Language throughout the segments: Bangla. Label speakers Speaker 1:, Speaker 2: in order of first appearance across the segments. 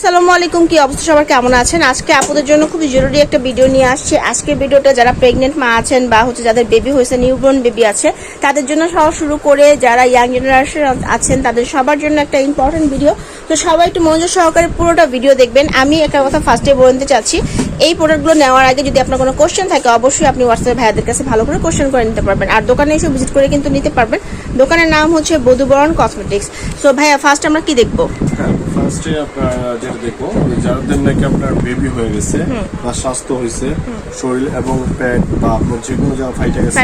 Speaker 1: আসসালামু আলাইকুম, কি অবস্থা? সবার কেমন আছেন? আজকে আপনাদের জন্য খুবই জরুরি একটা ভিডিও নিয়ে আসছি। আজকের ভিডিওটা যারা প্রেগনেন্ট মা আছেন বা হচ্ছে যাদের বেবি হয়েছে নিউবর্ন বেবি আছে, তাদের জন্য সহ শুরু করে যারা ইয়াং জেনারেশন আছেন, তাদের সবার জন্য একটা ইম্পর্টেন্ট ভিডিও তো সবাই একটু মনোযোগ সহকারে পুরোটা ভিডিও দেখবেন। আমি একটা কথা ফার্স্টে বলে নিতে চাচ্ছি, এই প্রোডাক্টগুলো নেওয়ার আগে যদি আপনার কোনো কোশ্চেন থাকে, অবশ্যই আপনি হোয়াটসঅ্যাপে ভাইয়াদের কাছে ভালো করে কোশ্চেন করে নিতে পারবেন। আর দোকানে এসে ভিজিট করে কিন্তু নিতে পারবেন। দোকানের নাম হচ্ছে বধুবরণ কসমেটিক্স সো ভাইয়া ফার্স্ট আমরা কি দেখব?
Speaker 2: হ্যাঁ ফার্স্টে আপনার যেটা দেখব যাদের নাকি আপনার বেবি হয়ে গেছে বা স্বাস্থ্য হয়েছে শরীর এবং পেট বা আপনার যে কোনো জায়গা ফাইটে গেছে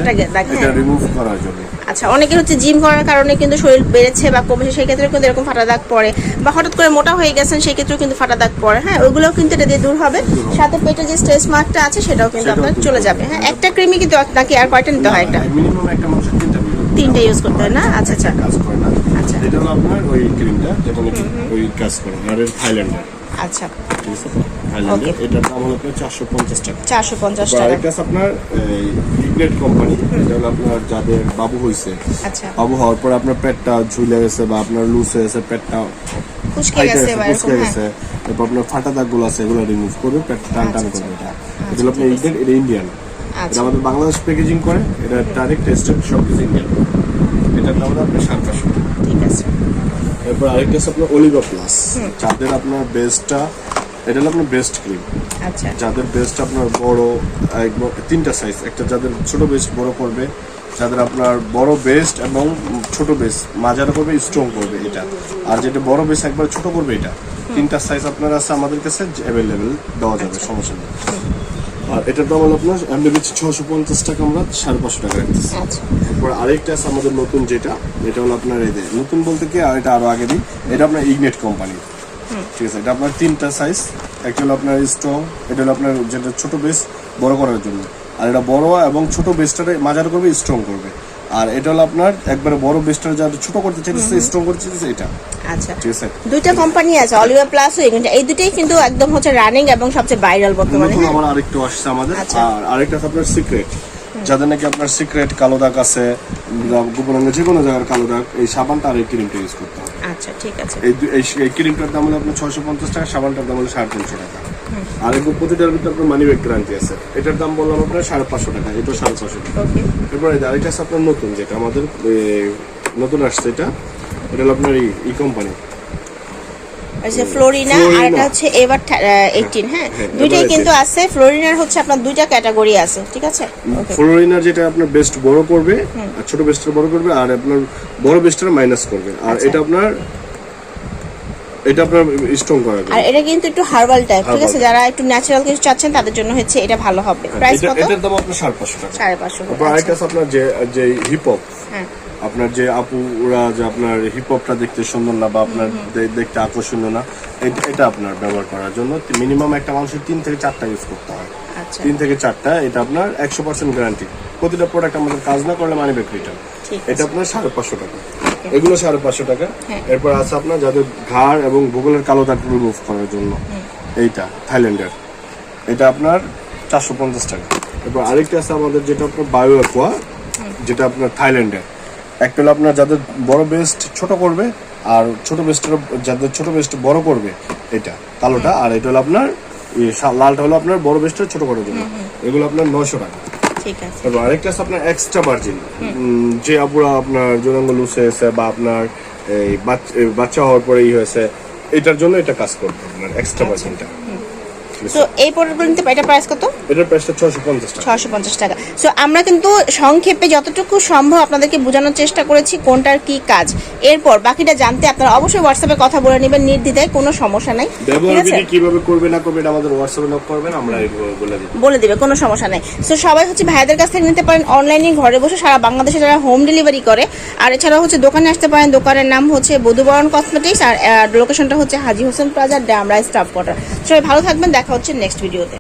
Speaker 2: এটা। রিমুভ করার জন্য।
Speaker 1: আচ্ছা অনেকে হচ্ছে জিম করার কারণে কিন্তু শরীর বেড়েছে বা কমেছে সেই ক্ষেত্রে কিন্তু এরকম ফাটা দাগ পড়ে বা হঠাৎ করে মোটা হয়ে গেছেন সেই ক্ষেত্রেও কিন্তু ফাটা দাগ পড়ে। হ্যাঁ ওইগুলোও কিন্তু এটা দিয়ে দূর হবে। সাথে পেটে যে স্ট্রেস মার্কটা আছে সেটাও কিন্তু আপনার চলে যাবে। হ্যাঁ একটা ক্রিমই কিন্তু নাকি আর কয়টা নিতে হয় একটা?
Speaker 2: মিনিমাম একটা তিনটা
Speaker 1: use করতে হয় না? আচ্ছা, আচ্ছা।
Speaker 2: কাজ করে না।
Speaker 1: আচ্ছা।
Speaker 2: এটা হলো আপনার ওই ক্রিমটা যেটা নাকি ওই কাজ করে এর থাইল্যান্ডের
Speaker 1: আচ্ছা।
Speaker 2: ঠিক আছে? থাইল্যান্ডের এটার দাম হলো আপনার চারশো পঞ্চাশ টাকা।
Speaker 1: চারশো পঞ্চাশ
Speaker 2: তো
Speaker 1: টাকা।
Speaker 2: আরেকটা আছে আপনার কোম্পানি এটা হলো আপনার যাদের বাবু হয়েছে
Speaker 1: আচ্ছা।
Speaker 2: বাবু হওয়ার পর আপনার পেটটা ঝুলে গেছে বা আপনার লুজ হয়ে গেছে পেটটা
Speaker 1: খুশকে গেছে হ্যাঁ।
Speaker 2: গেছে আপনার ফাটা দাগগুলো আছে এগুলো রিমুভ করবে পেট টান টান
Speaker 1: আচ্ছা,
Speaker 2: করবে এটা।
Speaker 1: আচ্ছা,
Speaker 2: এটা হলো আপনার ইন্ডিয়ান এটা ইন্ডিয়ান এটা
Speaker 1: আচ্ছা।
Speaker 2: আমাদের বাংলাদেশ প্যাকেজিং করে এটা ডাইরেক্ট টেস্টেড সব কিছু ইন্ডিয়ান এটার দাম হলো আপনার
Speaker 1: আছে
Speaker 2: এরপর আরেকটা আছে আপনার অলিভা প্লাস যাদের আপনার বেস্টটা এটা হলো আপনার বেস্ট ক্রিম
Speaker 1: আচ্ছা।
Speaker 2: যাদের বেস্ট আপনার বড় একদম তিনটা সাইজ একটা যাদের ছোট বেস্ট বড় করবে যাদের আপনার বড় বেস্ট এবং ছোট বেস্ট মাঝারা করবে স্ট্রং করবে এটা। আর যেটা বড় বেস্ট একবার ছোট করবে এটা। তিনটা সাইজ আপনার আছে আমাদের কাছে অ্যাভেলেবেল দেওয়া যাবে সমস্যা নেই। আর এটার দাম হলো আপনার এমনি বেশি ছশো পঞ্চাশ টাকা আমরা সাড়ে পাঁচশো টাকা রাখতেছি
Speaker 1: আচ্ছা।
Speaker 2: এরপর আরেকটা আছে আমাদের নতুন যেটা এটা হলো আপনার এই নতুন বলতে কি আর এটা আরও আগে দিই এটা আপনার ইগনেট কোম্পানি ঠিক আছে এটা আপনার তিনটা সাইজ একটা হলো আপনার স্ট্রং এটা হলো আপনার যেটা ছোটো বেস বড় করার জন্য। আর এটা বড় এবং ছোট বেসটারে মাজার করবে স্ট্রং করবে। আর এটা হলো আপনার একবারে বড় বেসটারে যারা ছোট করতে চাইতেছে স্ট্রং করতে চাইতেছে এটা।
Speaker 1: আচ্ছা।
Speaker 2: ঠিক আছে?
Speaker 1: দুইটা কোম্পানি আছে অলিভা প্লাস ও এগুলো এই দুটোই কিন্তু একদম হচ্ছে রানিং এবং সবচেয়ে ভাইরাল বর্তমানে।
Speaker 2: নতুন আমার আরেকটু আসছে আমাদের।
Speaker 1: আচ্ছা।
Speaker 2: আর আরেকটা আছে আপনার সিক্রেট যাদের নাকি আপনার সিক্রেট কালো দাগ আছে গোপন যে কোনো জায়গার কালো দাগ এই সাবানটা আর এই ক্রিমটা ইউজ করতে হবে।
Speaker 1: আচ্ছা ঠিক আছে।
Speaker 2: এই এই- ক্রিমটার দাম হলো আপনার ছয়শো পঞ্চাশ টাকা সাবানটার দাম হলো সাড়ে তিনশো টাকা। আর এগুলো প্রতিটার ভিতরে আপনার মানি ব্যাগ গ্যারান্টি আছে। এটার দাম বললাম আপনার সাড়ে পাঁচশো টাকা এটা সাড়ে পাঁচশো টাকা। এরপর এই আরেকটা আছে আপনার নতুন যেটা আমাদের নতুন আসছে এটা এটা হলো আপনার ই কোম্পানি
Speaker 1: আচ্ছা ফ্লোরিনা
Speaker 2: ফ্লোরিনা।
Speaker 1: আর এটা হচ্ছে এবার হ্যাঁ
Speaker 2: হ্যাঁ,
Speaker 1: দুইটাই কিন্তু আছে ফ্লোরিনার হচ্ছে আপনার দুইটা ক্যাটাগরি আছে ঠিক আছে?
Speaker 2: ফ্লোরিনার যেটা আপনার বেস্ট বড় করবে আর ছোট বড় করবে আর আপনার বড় মাইনাস করবে। আর
Speaker 1: আচ্ছা।
Speaker 2: এটা আপনার এটা আপনার স্ট্রং
Speaker 1: আর এটা কিন্তু একটু হার্বাল টাইপ ঠিক আছে? যারা একটু ন্যাচারাল কিছু চাচ্ছেন তাদের জন্য হচ্ছে এটা ভালো হবে। প্রাইস কত?
Speaker 2: এটার দাম আপনার টাকা। তারপর আরেকটা আপনার যে যে হিপ হপ
Speaker 1: হ্যাঁ।
Speaker 2: আপনার যে আপুরা যে আপনার হিপ হপটা দেখতে সুন্দর না বা আপনার দেখতে আকর্ষণীয় না এটা- এটা আপনার ব্যবহার করার জন্য মিনিমাম একটা মানুষের তিন থেকে চারটা ইউজ করতে হয়।
Speaker 1: আচ্ছা।
Speaker 2: তিন থেকে চারটা এটা আপনার একশো পার্সেন্ট গ্যারান্টি প্রতিটা প্রোডাক্ট আমাদের কাজ না করলে মানি ব্যাক রিটার্ন এটা আপনার সাড়ে পাঁচশো টাকা। এগুলো সাড়ে পাঁচশো টাকা।
Speaker 1: হ্যাঁ।
Speaker 2: এরপর আছে আপনার যাদের ঘাড় এবং ভূগোলের কালো দাগ রিমুভ করার জন্য। এইটা থাইল্যান্ডের। এটা আপনার চারশো পঞ্চাশ টাকা। এরপর আরেকটা আছে আমাদের যেটা আপনার বায়ো অ্যাকোয়া যেটা আপনার থাইল্যান্ডের। একটা হলো আপনার যাদের বড় বেস্ট ছোট করবে আর ছোট বেস্টের যাদের ছোট বেস্ট বড় করবে এটা কালোটা। আর এটা হলো আপনার ইয়ে, লালটা হলো আপনার বড় বেস্টের ছোট করার জন্য। এগুলো আপনার নশো টাকা।
Speaker 1: ঠিক আছে।
Speaker 2: তারপর আরেকটা আছে আপনার এক্সট্রা মার্জিন যে আপুরা আপনার জোরাঙ্গ লুজ হয়েছে বা আপনার এই এই বাচ্চা হওয়ার পরে ই হয়েছে এটার জন্য এটা কাজ করবে আপনার এক্সট্রা মার্জিনটা
Speaker 1: তো এই প্রোডাক্টগুলো নিতে এটা প্রাইস কত?
Speaker 2: এটার প্রাইসটা টাকা।
Speaker 1: সো আমরা কিন্তু সংক্ষেপে যতটুকু সম্ভব আপনাদেরকে বোঝানোর চেষ্টা করেছি কোনটার কি কাজ। এরপর বাকিটা জানতে আপনারা অবশ্যই হোয়াটসঅ্যাপে কথা বলে নেবেন নির্দ্বিধায় কোনো সমস্যা নাই। ঠিক আছে?
Speaker 2: কীভাবে করবে না করবে এটা আমাদের হোয়াটসঅ্যাপে নক করবেন আমরা বলে
Speaker 1: দিবে। কোনো সমস্যা নাই। সো সবাই হচ্ছে ভাইয়াদের কাছ থেকে নিতে পারেন অনলাইনে ঘরে বসে সারা বাংলাদেশে যারা হোম ডেলিভারি করে আর এছাড়াও হচ্ছে দোকানে আসতে পারেন দোকানের নাম হচ্ছে বধুবরণ কসমেটিক্স আর লোকেশনটা হচ্ছে Haji Hossain plaza Demra staff quarter. সবাই ভালো থাকবেন দেখা হচ্ছে নেক্সট ভিডিওতে